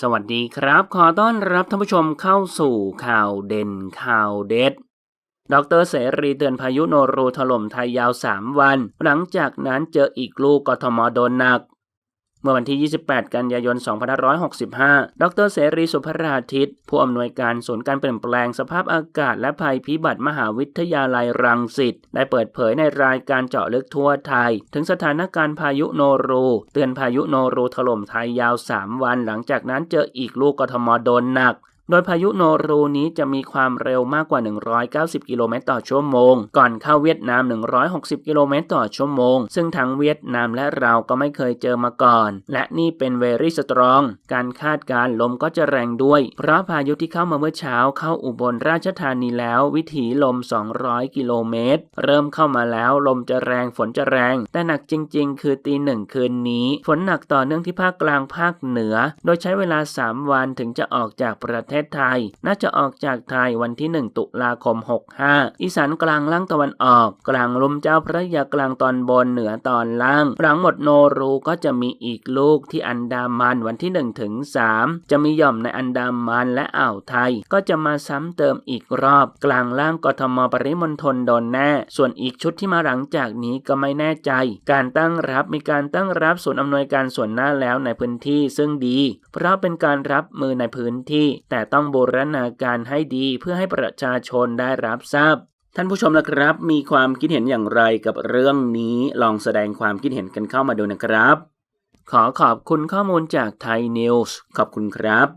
สวัสดีครับ ขอต้อนรับท่านผู้ชมเข้าสู่ข่าวเด่นข่าวเด็ด ดรเสรีเตือนพายุโนรูถล่มไทยยาว 3 วัน หลังจากนั้นเจออีกลูกกทมโดนหนัก เมื่อวันที่ 28 กันยายน 2565 ดรเสรีสุภราทิตผู้อำนวยการศูนย์การเปลี่ยนแปลงสภาพอากาศและภัยพิบัติมหาวิทยาลัยรังสิต ได้เปิดเผยในรายการเจาะลึกทั่วไทย ถึงสถานการณ์พายุโนรู เตือนพายุโนรูถล่มไทยยาว 3 วัน หลังจากนั้นเจออีกลูกกทมโดนหนัก โดยพายุโนรูนี้จะมีความเร็วมากกว่า 190 กิโลเมตรต่อชั่วโมง ก่อนเข้าเวียดนาม 160 กิโลเมตรต่อชั่วโมง ซึ่งทั้งเวียดนามและเราก็ไม่เคยเจอมาก่อน และนี่เป็นเวรี่สตรอง การคาดการลมก็จะแรงด้วย เพราะพายุที่เข้ามาเมื่อเช้าเข้าอุบลราชธานีแล้ว วิถีลม 200 กิโลเมตร เริ่มเข้ามาแล้วลมจะแรงฝนจะแรง แต่หนักจริง ๆ คือตีหนึ่งคืนนี้ ฝนหนักต่อเนื่องที่ภาคกลางภาคเหนือ โดยใช้เวลา 3 วันถึงจะออกจากประเทศไทย น่าจะออกจากไทยวันที่ 1 ตุลาคม 65 อีสานกลางล่างตะวันออก กลางลมเจ้าพระยากลางตอนบนเหนือตอนล่าง หลังหมดโนรูก็จะมีอีกลูกที่อันดามันวันที่1ถึง3จะมีหย่อมในอันดามันและอ่าวไทย ก็จะมาซ้ำเติมอีกรอบ กลางล่างกทมปริมณฑลโดนแน่ ส่วนอีกชุดที่มาหลังจากนี้ก็ไม่แน่ใจ การตั้งรับมีการตั้งรับศูนอำนวยการส่วนหน้าแล้วในพื้นที่ซึ่งดี เพราะเป็นการรับมือในพื้นที่ แต่ต้องบูรณาการให้ดีเพื่อให้ประชาชนได้รับทราบ ท่านผู้ชมนะครับ มีความคิดเห็นอย่างไรกับเรื่องนี้ลองแสดงความคิดเห็นกันเข้ามาดูนะครับ ขอขอบคุณข้อมูลจากไทยนิวส์ขอบคุณครับ